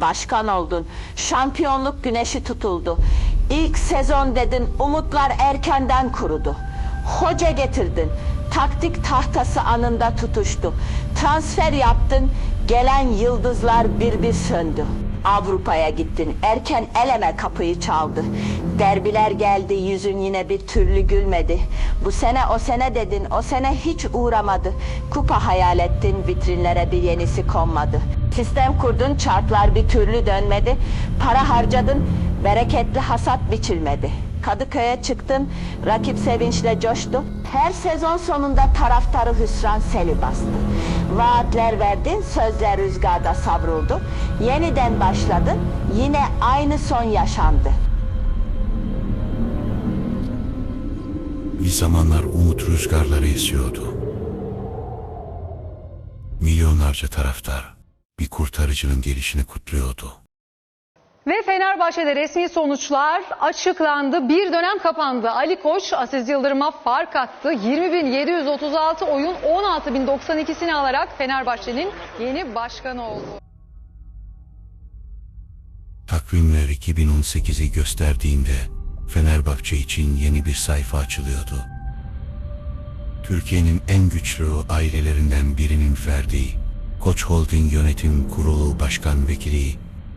Başkan oldun. Şampiyonluk güneşi tutuldu. İlk sezon dedin umutlar erkenden kurudu. Hoca getirdin. Taktik tahtası anında tutuştu. Transfer yaptın. Gelen yıldızlar bir bir söndü. Avrupa'ya gittin. Erken eleme kapıyı çaldı. Derbiler geldi. Yüzün yine bir türlü gülmedi. Bu sene o sene dedin. O sene hiç uğramadı. Kupa hayal ettin. Vitrinlere bir yenisi konmadı. Sistem kurdun. Çarklar bir türlü dönmedi. Para harcadın. Bereketli hasat biçilmedi. Kadıköy'e çıktın, rakip sevinçle coştu. Her sezon sonunda taraftarı hüsran seli bastı. Vaatler verdin, sözler rüzgarda savruldu. Yeniden başladın, yine aynı son yaşandı. Bir zamanlar umut rüzgarları esiyordu. Milyonlarca taraftar bir kurtarıcının gelişini kutluyordu. Ve Fenerbahçe'de resmi sonuçlar açıklandı. Bir dönem kapandı. Ali Koç Aziz Yıldırım'a fark attı. 20.736 oyun 16.092'sini alarak Fenerbahçe'nin yeni başkanı oldu. Takvimler 2018'i gösterdiğinde Fenerbahçe için yeni bir sayfa açılıyordu. Türkiye'nin en güçlü ailelerinden birinin ferdi, Koç Holding Yönetim Kurulu Başkan Vekili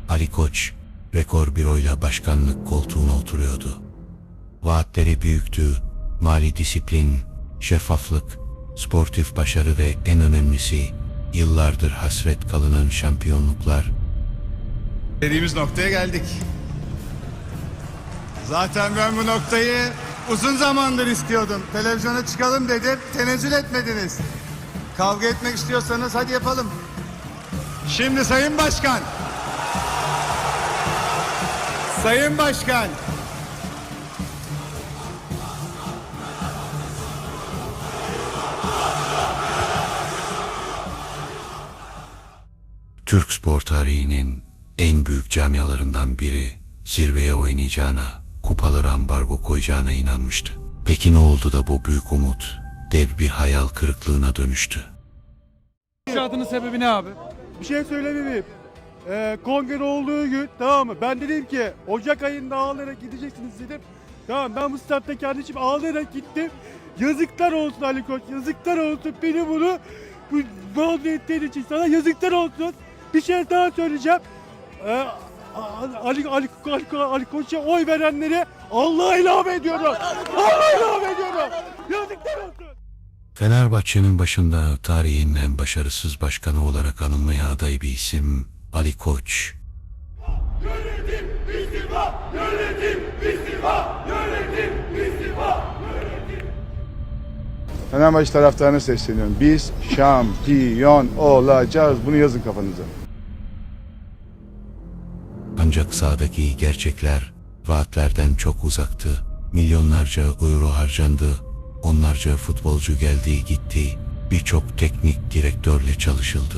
Ali Koç, rekor bir oyla başkanlık koltuğuna oturuyordu. Vaatleri büyüktü, mali disiplin, şeffaflık, sportif başarı ve en önemlisi yıllardır hasret kalınan şampiyonluklar Dediğimiz noktaya geldik. Zaten ben bu noktayı uzun zamandır istiyordum. Televizyona çıkalım dedim, tenezzül etmediniz. Kavga etmek istiyorsanız hadi yapalım. Şimdi Sayın Başkan. Sayın Başkan. Türk spor tarihinin en büyük camialarından biri zirveye oynayacağına, kupaları ambargo koyacağına inanmıştı. Peki ne oldu da bu büyük umut dev bir hayal kırıklığına dönüştü? İnşaatının sebebi ne abi? Bir şey söylemeyeyim. Ee, kongre olduğu gün tamam mı? Ben dedim ki Ocak ayında ağlayarak gideceksiniz dedim. Tamam ben bu statta kardeşim ağlayarak gittim. Yazıklar olsun Ali Koç yazıklar olsun beni bunu bu mağdur ettiğin için sana yazıklar olsun. Bir şey daha söyleyeceğim. Ee, Ali, Ali, Ali, Ali, Ali Koç'a oy verenlere Allah'a ilave ediyorum. Allah'a ilave. Fenerbahçe'nin başında tarihin en başarısız başkanı olarak anılmaya aday bir isim Ali Koç. Fenerbahçe taraftarına sesleniyorum. Biz şampiyon olacağız. Bunu yazın kafanıza. Ancak sahadaki gerçekler vaatlerden çok uzaktı. Milyonlarca euro harcandı. Onlarca futbolcu geldi gitti. Birçok teknik direktörle çalışıldı.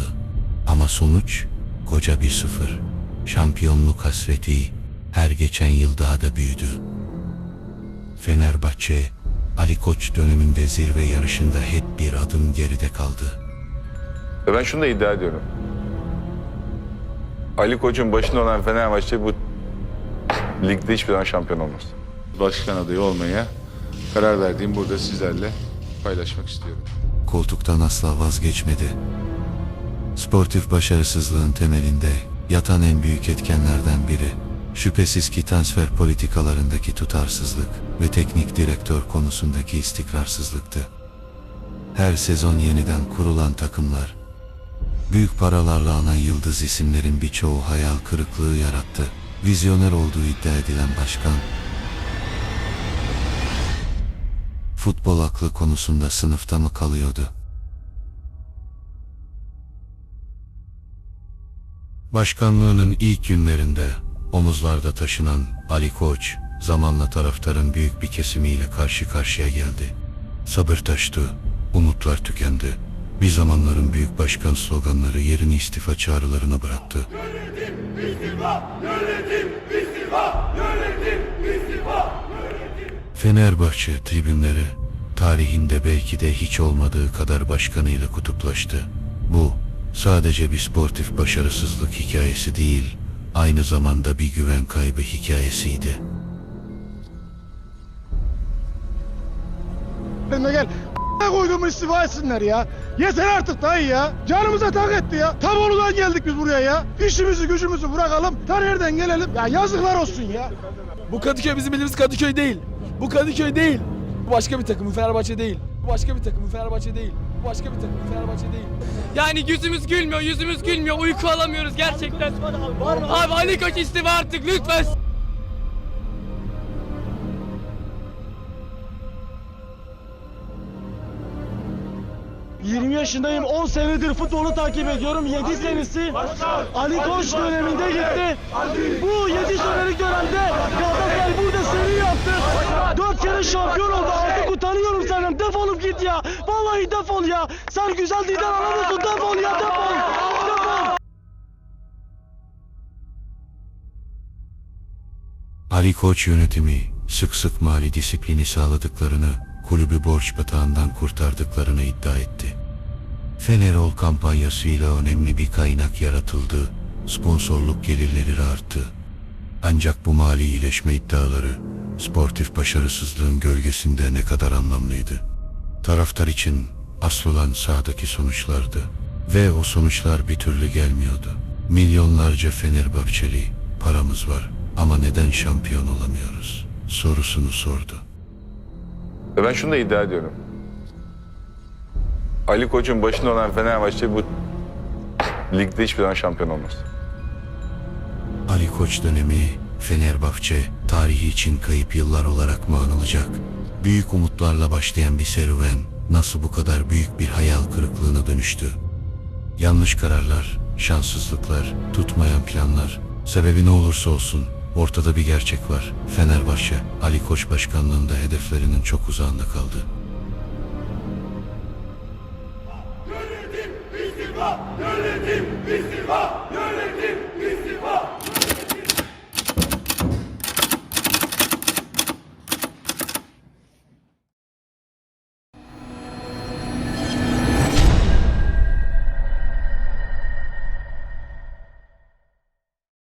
Ama sonuç koca bir sıfır. Şampiyonluk hasreti her geçen yıl daha da büyüdü. Fenerbahçe Ali Koç döneminde zirve yarışında hep bir adım geride kaldı. Ve ben şunu da iddia ediyorum. Ali Koç'un başında olan Fenerbahçe bu ligde hiçbir zaman şampiyon olmaz. Başkan adayı olmaya karar verdiğim burada sizlerle paylaşmak istiyorum. koltuktan asla vazgeçmedi. Sportif başarısızlığın temelinde yatan en büyük etkenlerden biri şüphesiz ki transfer politikalarındaki tutarsızlık ve teknik direktör konusundaki istikrarsızlıktı. Her sezon yeniden kurulan takımlar büyük paralarla anan yıldız isimlerin birçoğu hayal kırıklığı yarattı. Vizyoner olduğu iddia edilen başkan futbol aklı konusunda sınıfta mı kalıyordu? Başkanlığının ilk günlerinde omuzlarda taşınan Ali Koç zamanla taraftarın büyük bir kesimiyle karşı karşıya geldi. Sabır taştı, umutlar tükendi. Bir zamanların büyük başkan sloganları yerini istifa çağrılarına bıraktı. Fenerbahçe tribünleri tarihinde belki de hiç olmadığı kadar başkanıyla kutuplaştı. Bu sadece bir sportif başarısızlık hikayesi değil, aynı zamanda bir güven kaybı hikayesiydi. Önüne gel. Koyduğumu istifa etsinler ya. Yeter artık dayı ya. Canımıza tak etti ya. Tabolu'dan geldik biz buraya ya. İşimizi gücümüzü bırakalım. Ta nereden gelelim. Ya yazıklar olsun ya. Bu Kadıköy bizim bildiğimiz Kadıköy değil. Bu Kadıköy değil. Bu başka bir takım, bu Fenerbahçe değil. Bu başka bir takım, bu Fenerbahçe değil. Bu başka bir takım, bu Fenerbahçe değil. Yani yüzümüz gülmüyor, yüzümüz gülmüyor. Uyku alamıyoruz gerçekten. Abi Ali Koç istifa artık lütfen. Yaşındayım, 10 senedir futbolu takip ediyorum. 7 senesi Ali Koç döneminde gitti. Bu 7 senelik dönemde Galatasaray burada seri yaptı. 4 kere şampiyon oldu. Artık utanıyorum senden. Defolup git ya. Vallahi defol ya. Sen güzel dilden anlamıyorsun. Defol ya defol. Defol. Ali Koç yönetimi sık sık mali disiplini sağladıklarını, kulübü borç batağından kurtardıklarını iddia etti. Fenerol kampanyasıyla önemli bir kaynak yaratıldı, sponsorluk gelirleri arttı. Ancak bu mali iyileşme iddiaları, sportif başarısızlığın gölgesinde ne kadar anlamlıydı. Taraftar için asıl olan sahadaki sonuçlardı. Ve o sonuçlar bir türlü gelmiyordu. Milyonlarca Fenerbahçeli paramız var ama neden şampiyon olamıyoruz sorusunu sordu. Ben şunu da iddia ediyorum. Ali Koç'un başında olan Fenerbahçe bu ligde hiçbir zaman şampiyon olmaz. Ali Koç dönemi Fenerbahçe tarihi için kayıp yıllar olarak mı anılacak? Büyük umutlarla başlayan bir serüven nasıl bu kadar büyük bir hayal kırıklığına dönüştü? Yanlış kararlar, şanssızlıklar, tutmayan planlar. Sebebi ne olursa olsun ortada bir gerçek var. Fenerbahçe Ali Koç başkanlığında hedeflerinin çok uzağında kaldı. İstifa! Yönetim istifa!